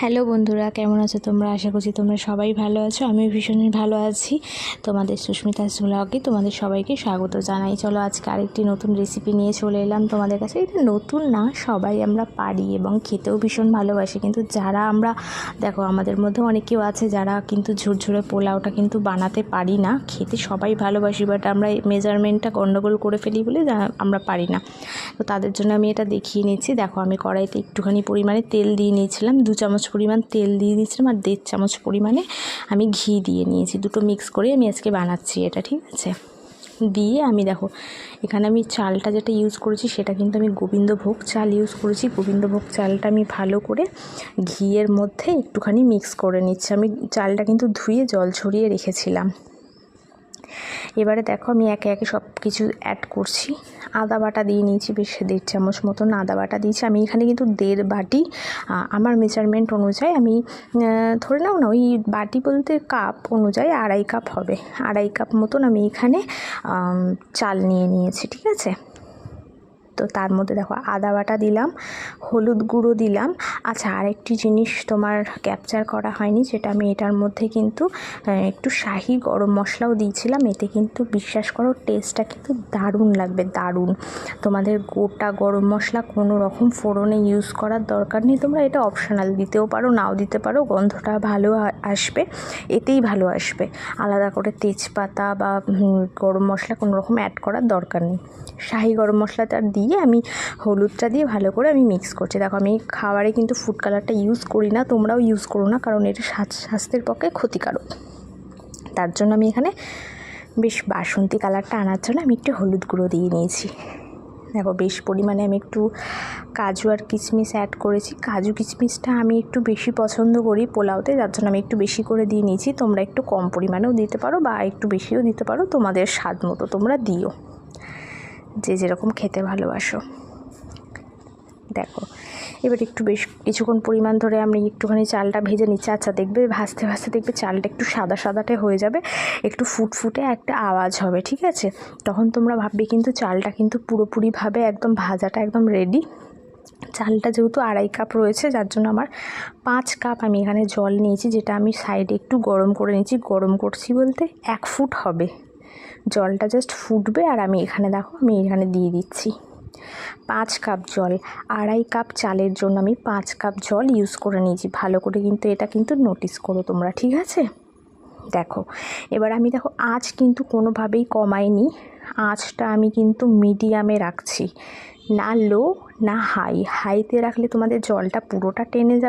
Hello বন্ধুরা, কেমন আছো তোমরা? আশা করছি তোমরা সবাই ভালো আছো। আমি ভীষণই ভালো আছি। তোমাদের সুস্মিতা ব্লগে তোমাদের সবাইকে স্বাগত জানাই। চলো আজকে আরেকটি নতুন রেসিপি নিয়ে চলে এলাম তোমাদের কাছে। এটা নতুন না, সবাই আমরা পারি এবং খেতেও ভীষণ ভালোবাসি। কিন্তু যারা আমরা, দেখো আমাদের মধ্যে অনেকেও আছে যারা কিন্তু ঝুরঝুরে পোলাওটা কিন্তু বানাতে পারি না। খেতে সবাই ভালোবাসি বাট আমরা মেজারমেন্টটা গণ্ডগোল করে ফেলি বলে আমরা পারি না। তো তাদের জন্য আমি এটা দেখিয়ে নিচ্ছি। দেখো আমি কড়াইতে একটুখানি পরিমাণে তেল দিয়ে নিয়েছিলাম, দু চামচ পরিমাণ তেল দিয়ে দিয়েছিলাম আর দেড় চামচ পরিমাণে আমি ঘি দিয়ে নিয়েছি। দুটো মিক্স করে আমি আজকে বানাচ্ছি এটা, ঠিক আছে? দিয়ে আমি দেখো, এখানে আমি চালটা যেটা ইউজ করেছি সেটা কিন্তু আমি গোবিন্দভোগ চাল ইউজ করেছি। গোবিন্দভোগ চালটা আমি ভালো করে ঘিয়ের মধ্যে একটুখানি মিক্স করে নিচ্ছি। আমি চালটা কিন্তু ধুয়ে জল ছড়িয়ে রেখেছিলাম। এবারে দেখো আমি একে একে সব কিছু অ্যাড করছি। আদা বাটা দিয়ে নিয়েছি, বেশ দেড় চামচ মতন আদা বাটা দিয়েছি। আমি এখানে কিন্তু দেড় বাটি আমার মেজারমেন্ট অনুযায়ী আমি ধরে নাও না, ওই বাটি বলতে কাপ অনুযায়ী আড়াই কাপ হবে। আড়াই কাপ মতন আমি এখানে চাল নিয়ে নিয়েছি, ঠিক আছে? তো তার মধ্যে দেখো আদা বাটা দিলাম, হলুদ গুঁড়ো দিলাম। আচ্ছা আরেকটি জিনিস তোমার ক্যাপচার করা হয়নি যেটা আমি এটার মধ্যে কিন্তু একটু শাহি গরম মশলাও দিয়েছিলাম। এতে কিন্তু বিশ্বাস করো টেস্টটা কিন্তু দারুণ লাগবে, দারুণ। তোমাদের গোটা গরম মশলা কোনো রকম ফোড়নে ইউজ করার দরকার নেই। তোমরা এটা অপশনাল দিতেও পারো, নাও দিতে পারো, গন্ধটা ভালো আসবে, এতেই ভালো আসবে। আলাদা করে তেজপাতা বা গরম মশলা কোনো রকম অ্যাড করার দরকার নেই। শাহি গরম মশলাটা দিয়ে আমি হলুদটা দিয়ে ভালো করে আমি মিক্স করছি। দেখো, আমি খাবারে কিন্তু ফুড কালারটা ইউজ করি না, তোমরাও ইউজ করো না, কারণ এটা স্বাস্থ- স্বাস্থ্যের পক্ষে ক্ষতিকারক। তার জন্য আমি এখানে বেশ বাসন্তী কালারটা আনার জন্য আমি একটু হলুদ গুঁড়ো দিয়ে নিয়েছি। দেখো, বেশ পরিমাণে আমি একটু কাজু আর কিশমিশ অ্যাড করেছি। কাজু, কিশমিশটা আমি একটু বেশি পছন্দ করি পোলাওতে, যার জন্য আমি একটু বেশি করে দিয়ে নিয়েছি। তোমরা একটু কম পরিমাণেও দিতে পারো বা একটু বেশিও দিতে পারো, তোমাদের স্বাদ মতো তোমরা দিও। যে যেরকম খেতে ভালোবাসো। দেখো, এবার একটু বেশ কিছুক্ষণ পরিমাণ ধরে আমি একটুখানি চালটা ভেজে নিচ্ছি। আচ্ছা দেখবে ভাজতে ভাজতে দেখবে চালটা একটু সাদা সাদাটে হয়ে যাবে, একটু ফুটফুটে একটা আওয়াজ হবে, ঠিক আছে? তখন তোমরা ভাববে কিন্তু চালটা কিন্তু পুরোপুরিভাবে একদম ভাজাটা একদম রেডি চালটা যেহেতু আড়াই কাপ রয়েছে, যার জন্য আমার পাঁচ কাপ আমি এখানে জল নিয়েছি, যেটা আমি সাইডে একটু গরম করে নিয়েছি। গরম করছি বলতে এক ফুট হবে। জলটা জাস্ট ফুটবে আর আমি এখানে দেখো, আমি এখানে দিয়ে দিচ্ছি পাঁচ কাপ জল। আড়াই কাপ চালের জন্য আমি পাঁচ কাপ জল ইউজ করে নিয়েছি। ভালো করে কিন্তু এটা কিন্তু নোটিস করো তোমরা, ঠিক আছে? দেখো, এবার আমি দেখো আঁচ কিন্তু কোনোভাবেই কমাইনি। আঁচটা আমি কিন্তু মিডিয়ামে রাখছি। না লো না হাই হাইতে রাখলে তোমাদের জলটা পুরোটা টেনে যাবে।